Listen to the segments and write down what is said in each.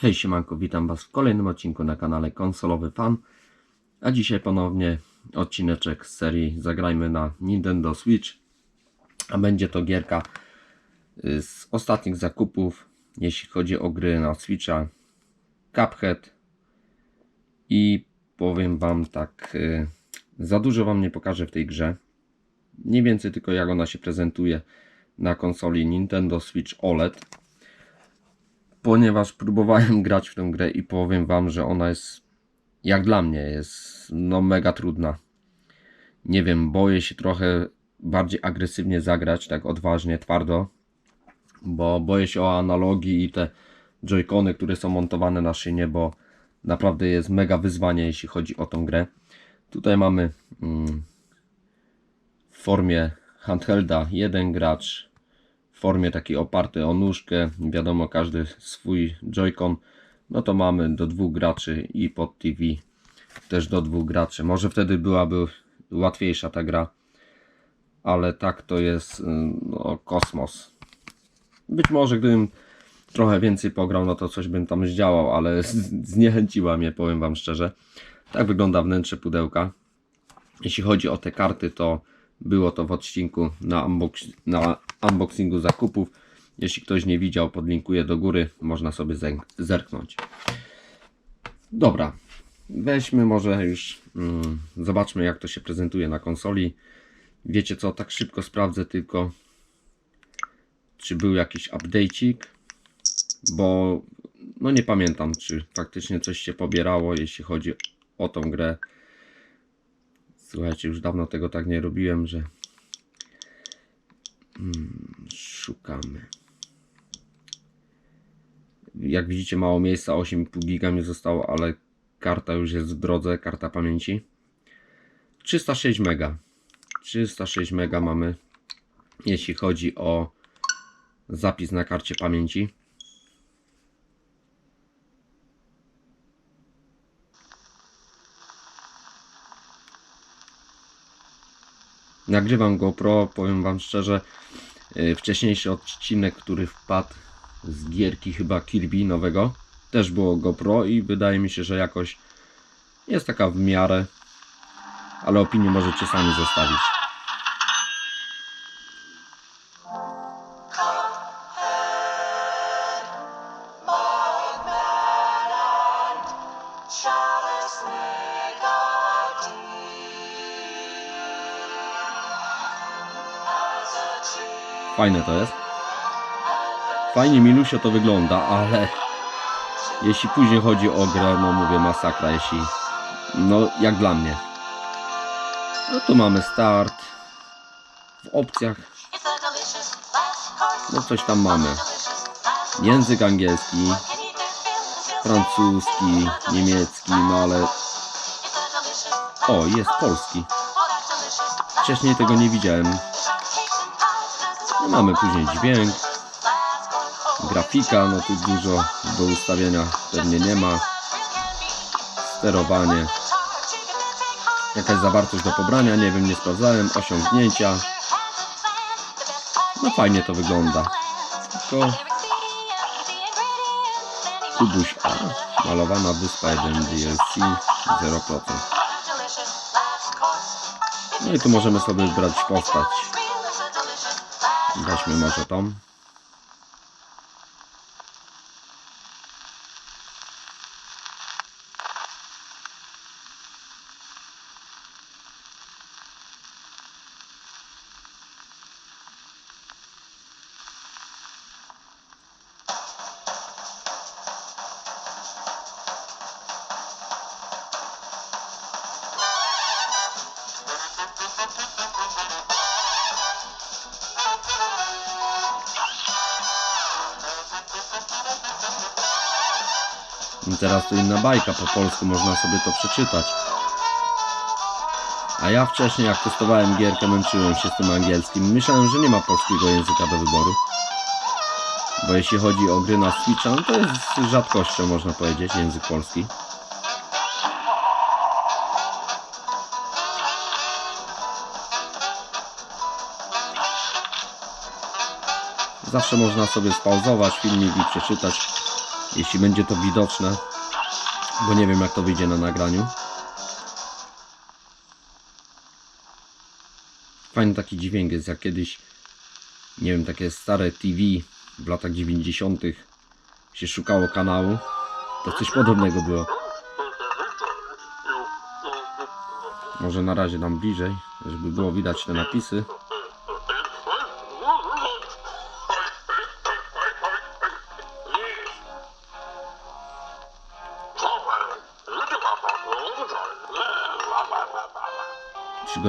Hej siemanko, witam Was w kolejnym odcinku na kanale Konsolowy Fan. A dzisiaj ponownie odcineczek z serii Zagrajmy na Nintendo Switch. A będzie to gierka y, z ostatnich zakupów, jeśli chodzi o gry na Switcha. Cuphead. I powiem Wam tak, y, za dużo Wam nie pokażę w tej grze. Mniej więcej tylko jak ona się prezentuje na konsoli Nintendo Switch OLED ponieważ próbowałem grać w tę grę i powiem wam, że ona jest jak dla mnie jest no mega trudna. Nie wiem, boję się trochę bardziej agresywnie zagrać, tak odważnie, twardo, bo boję się o analogii i te joycony, które są montowane na szynie, bo naprawdę jest mega wyzwanie, jeśli chodzi o tą grę. Tutaj mamy mm, w formie handhelda jeden gracz, formie takiej opartej o nóżkę, wiadomo każdy swój joycon, no to mamy do dwóch graczy i pod TV też do dwóch graczy. Może wtedy byłaby łatwiejsza ta gra, ale tak to jest no, kosmos. Być może gdybym trochę więcej pograł, no to coś bym tam zdziałał, ale zniechęciła mnie, powiem Wam szczerze. Tak wygląda wnętrze pudełka. Jeśli chodzi o te karty, to było to w odcinku na, unbox, na unboxingu zakupów. Jeśli ktoś nie widział, podlinkuję do góry, można sobie zerk- zerknąć. Dobra, weźmy może już, mm, zobaczmy jak to się prezentuje na konsoli. Wiecie co, tak szybko sprawdzę tylko, czy był jakiś update'ik, bo no nie pamiętam, czy faktycznie coś się pobierało, jeśli chodzi o tą grę. Słuchajcie, już dawno tego tak nie robiłem, że mm, szukamy. Jak widzicie, mało miejsca, 8,5 giga mi zostało, ale karta już jest w drodze, karta pamięci. 306 mega. 306 mega mamy, jeśli chodzi o zapis na karcie pamięci. Nagrywam GoPro, powiem Wam szczerze, yy, wcześniejszy odcinek, który wpadł z gierki chyba Kirby nowego, też było GoPro i wydaje mi się, że jakoś jest taka w miarę, ale opinię możecie sami zostawić. Fajne to jest. Fajnie Milusio to wygląda, ale jeśli później chodzi o grę, no mówię masakra, jeśli no jak dla mnie. No tu mamy start. W opcjach no coś tam mamy. Język angielski, francuski, niemiecki, no ale o, jest polski. Wcześniej tego nie widziałem. Mamy później dźwięk, grafika, no tu dużo do ustawienia pewnie nie ma. Sterowanie, jakaś zawartość do pobrania, nie wiem, nie sprawdzałem, osiągnięcia. No fajnie to wygląda. Tylko Kubuś A, malowana wyspa 1 DLC 0%. No i tu możemy sobie wybrać postać. Weźmy może tą. I teraz to inna bajka, po polsku można sobie to przeczytać. A ja wcześniej jak testowałem gierkę, męczyłem się z tym angielskim. Myślałem, że nie ma polskiego języka do wyboru. Bo jeśli chodzi o gry na Switcha, no to jest rzadkością, można powiedzieć, język polski. Zawsze można sobie spauzować filmik i przeczytać Jeśli będzie to widoczne, bo nie wiem jak to wyjdzie na nagraniu. Fajny taki dźwięk jest, jak kiedyś, nie wiem, takie stare TV w latach 90. się szukało kanału, to coś podobnego było. Może na razie dam bliżej, żeby było widać te napisy.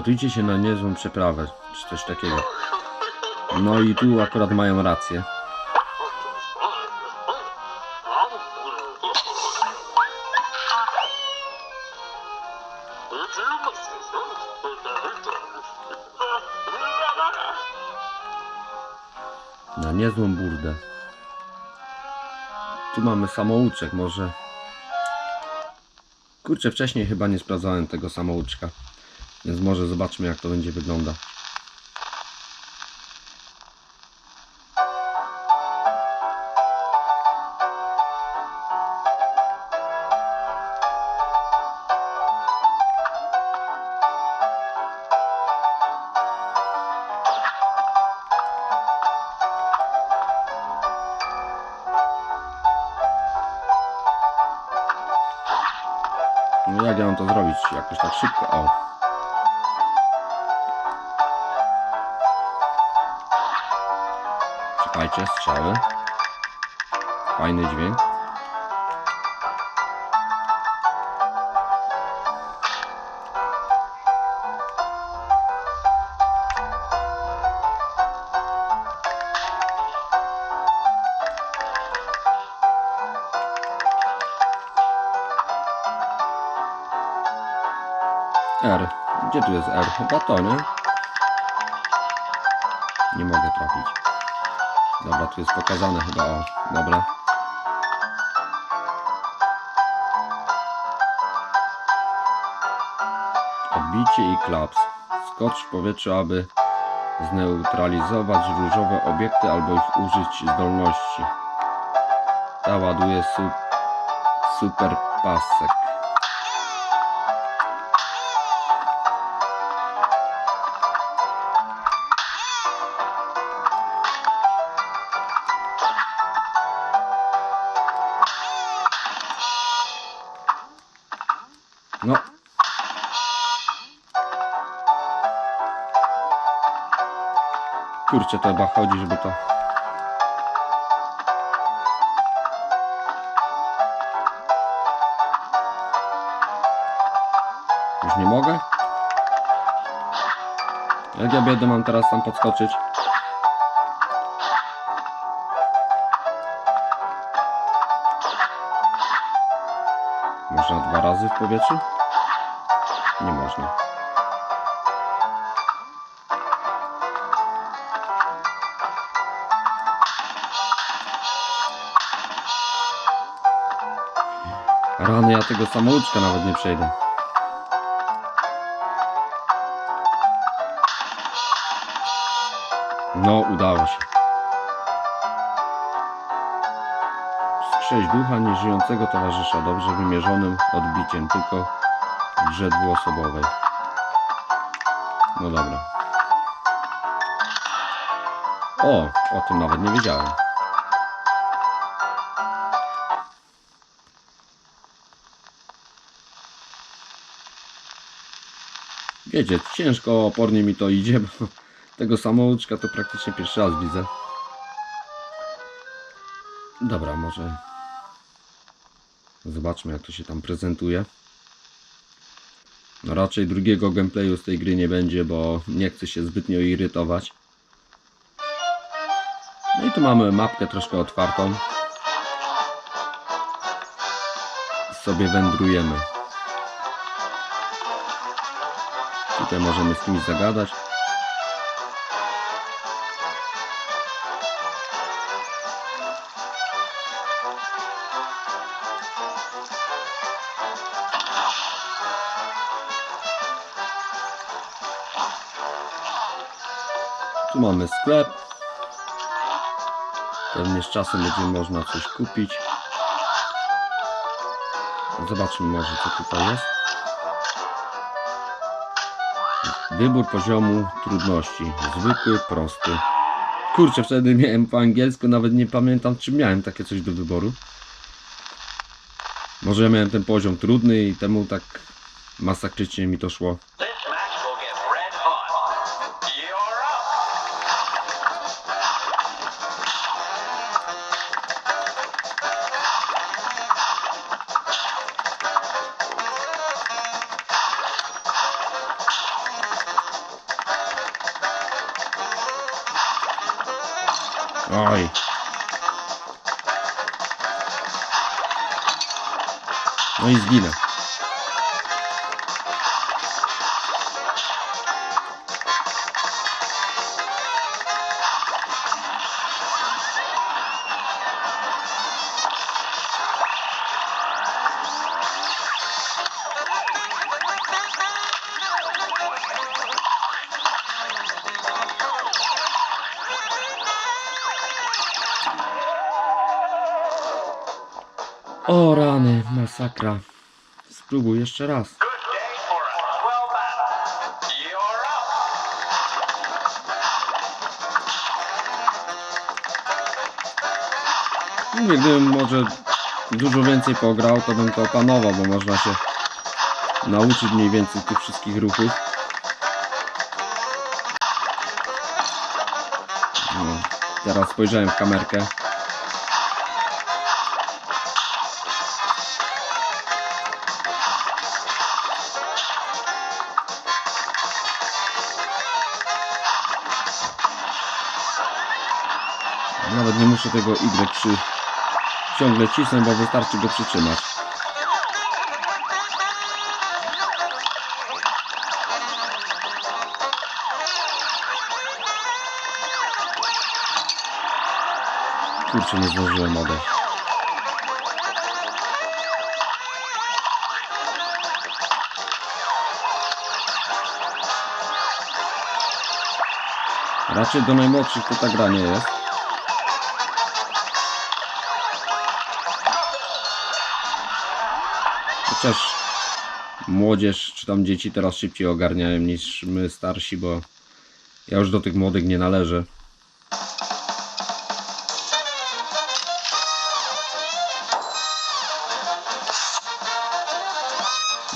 Przygotujcie się na niezłą przeprawę, czy coś takiego. No i tu akurat mają rację. Na niezłą burdę. Tu mamy samouczek, może... Kurczę, wcześniej chyba nie sprawdzałem tego samouczka. Więc może zobaczmy jak to będzie wygląda. No jak ja mam to zrobić? Jakoś tak szybko. O. Czekajcie, strzały. Fajny dźwięk. R. Gdzie tu jest R? Chyba to, nie? Nie mogę trafić. Dobra, tu jest pokazane chyba. O, dobra. Odbicie i klaps. Skocz w powietrzu, aby zneutralizować różowe obiekty albo ich użyć zdolności. Ta ładuje su super pasek. Kurczę, to chyba chodzi, żeby to... Już nie mogę? Jak ja biedę mam teraz tam podskoczyć? Można dwa razy w powietrzu? Nie można. Rany, ja tego samouczka nawet nie przejdę. No, udało się. Sześć ducha nieżyjącego towarzysza dobrze wymierzonym odbiciem, tylko w grze dwuosobowej. No dobra. O, o tym nawet nie wiedziałem. Wiecie, ciężko opornie mi to idzie, bo tego samouczka to praktycznie pierwszy raz widzę. Dobra, może zobaczmy jak to się tam prezentuje. No raczej drugiego gameplayu z tej gry nie będzie, bo nie chcę się zbytnio irytować. No i tu mamy mapkę troszkę otwartą. Sobie wędrujemy. Tutaj możemy z kimś zagadać. Tu mamy sklep. Pewnie z czasem będzie można coś kupić. Zobaczmy może co tutaj jest. Wybór poziomu trudności. Zwykły, prosty. Kurczę, wtedy miałem po angielsku, nawet nie pamiętam czy miałem takie coś do wyboru. Może ja miałem ten poziom trudny i temu tak masakrycznie mi to szło. No i masakra. Spróbuj jeszcze raz. Gdybym może dużo więcej pograł, to bym to opanował, bo można się nauczyć mniej więcej tych wszystkich ruchów. No, teraz spojrzałem w kamerkę. Nie muszę tego Y przy... ciągle cisnąć, bo wystarczy go przytrzymać. Kurczę, nie zdążyłem odejść. Raczej do najmłodszych to ta gra nie jest. Chociaż młodzież czy tam dzieci teraz szybciej ogarniają niż my starsi, bo ja już do tych młodych nie należę.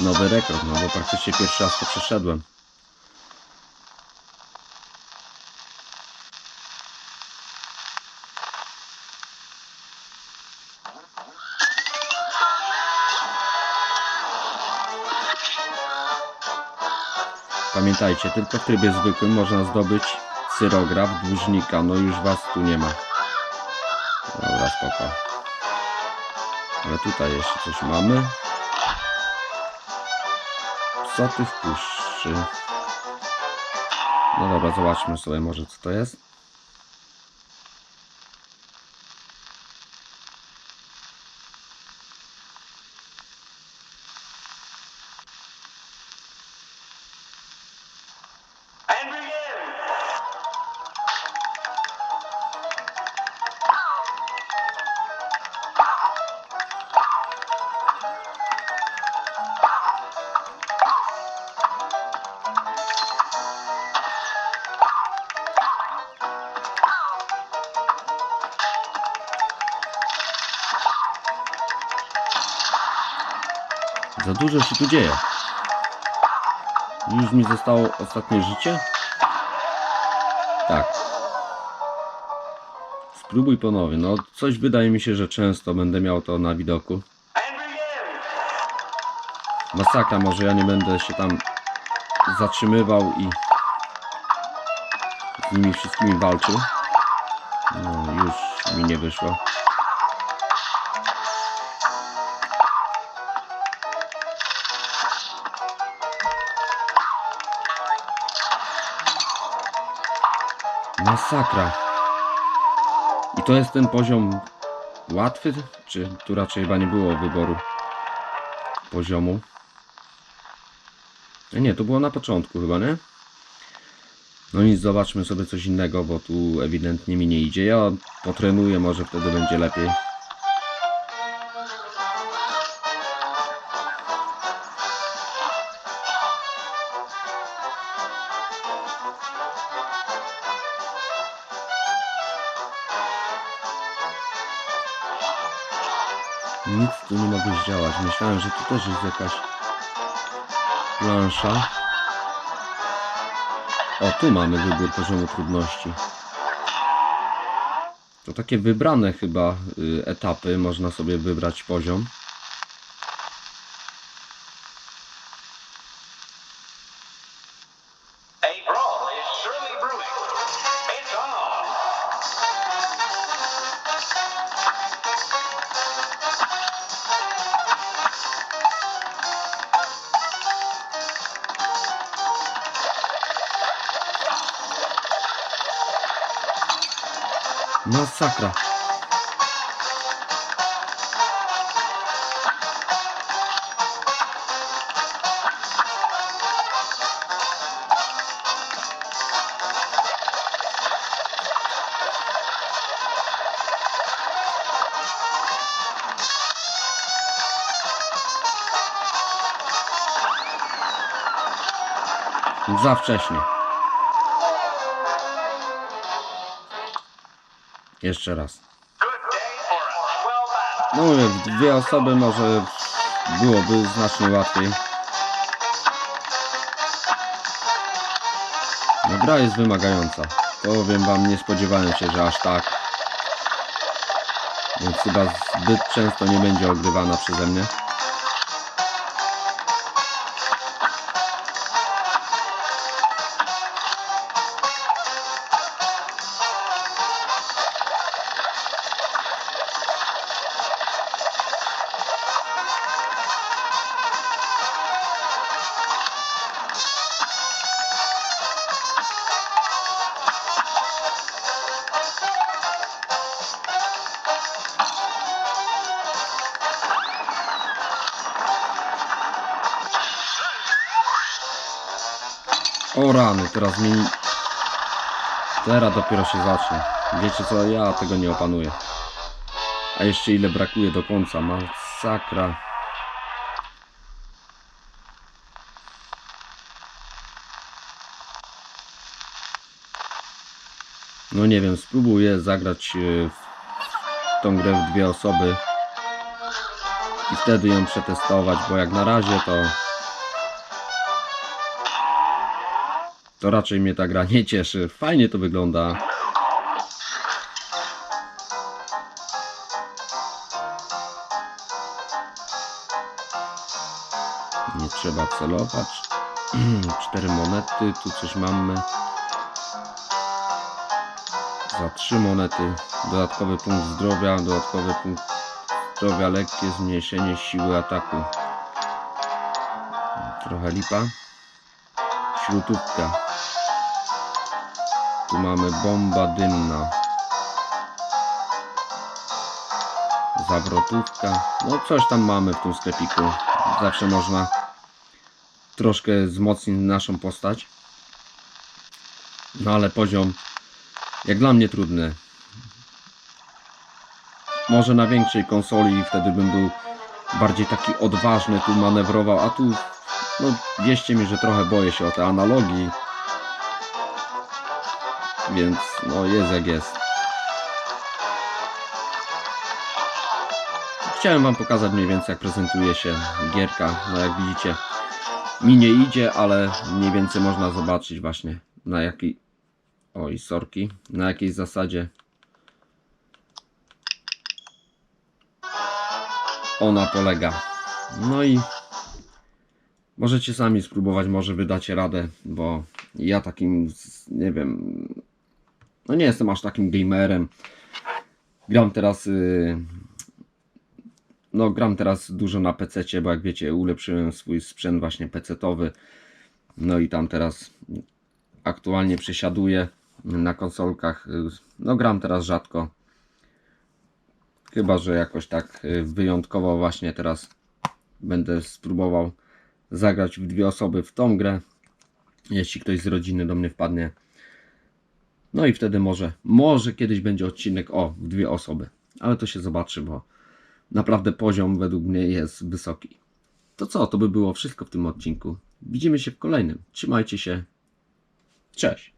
Nowy rekord, no bo praktycznie pierwszy raz to przeszedłem. Pamiętajcie, tylko w trybie zwykłym można zdobyć cyrograf dłużnika. No już was tu nie ma. Dobra, spoko. Ale tutaj jeszcze coś mamy. Co ty wpuszczy? No dobra, zobaczmy sobie może co to jest. Za dużo się tu dzieje. Już mi zostało ostatnie życie? Tak. Spróbuj ponownie. No, coś wydaje mi się, że często będę miał to na widoku. Masakra, może ja nie będę się tam zatrzymywał i z nimi wszystkimi walczył. No, już mi nie wyszło. Masakra. I to jest ten poziom łatwy, czy tu raczej chyba nie było wyboru poziomu? Nie, Nie, to było na początku chyba, nie? No nic, zobaczmy sobie coś innego, bo tu ewidentnie mi nie idzie. Ja potrenuję, może wtedy będzie lepiej. Nic tu nie mogę zdziałać. Myślałem, że tu też jest jakaś plansza. O, tu mamy wybór poziomu trudności. To takie wybrane chyba y, etapy, można sobie wybrać poziom. Masakra. Za wcześnie. Jeszcze raz. No mówię, dwie osoby może byłoby znacznie łatwiej. No gra jest wymagająca. Powiem wam, nie spodziewałem się, że aż tak. Więc chyba zbyt często nie będzie ogrywana przeze mnie. O rany, teraz mi... Teraz dopiero się zacznie. Wiecie co, ja tego nie opanuję. A jeszcze ile brakuje do końca, masakra. No nie wiem, spróbuję zagrać e, w tą grę w dwie osoby i wtedy ją przetestować, bo jak na razie to to raczej mnie ta gra nie cieszy. Fajnie to wygląda. Nie trzeba celować. Cztery monety, tu coś mamy. Za trzy monety dodatkowy punkt zdrowia, dodatkowy punkt zdrowia, lekkie zmniejszenie siły ataku. Trochę lipa. Śrutówka. Tu mamy bomba dymna. Zawrotówka. No coś tam mamy w tym sklepiku. Zawsze można troszkę wzmocnić naszą postać. No ale poziom jak dla mnie trudny. Może na większej konsoli wtedy bym był bardziej taki odważny, tu manewrował, a tu no wierzcie mi, że trochę boję się o te analogii. Więc no jest jak jest. Chciałem wam pokazać mniej więcej jak prezentuje się gierka. No jak widzicie mi nie idzie, ale mniej więcej można zobaczyć właśnie na jakiej oj sorki, na jakiej zasadzie ona polega. No i Możecie sami spróbować, może wydacie radę, bo ja takim, nie wiem, no nie jestem aż takim gamerem. Gram teraz, y, no gram teraz dużo na PC, bo jak wiecie, ulepszyłem swój sprzęt właśnie PC-towy. No i tam teraz aktualnie przesiaduję na konsolkach. No gram teraz rzadko. Chyba, że jakoś tak y, wyjątkowo właśnie teraz będę spróbował zagrać w dwie osoby w tą grę, jeśli ktoś z rodziny do mnie wpadnie. No i wtedy może, może kiedyś będzie odcinek o w dwie osoby, ale to się zobaczy, bo naprawdę poziom według mnie jest wysoki. To co, to by było wszystko w tym odcinku. Widzimy się w kolejnym. Trzymajcie się. Cześć.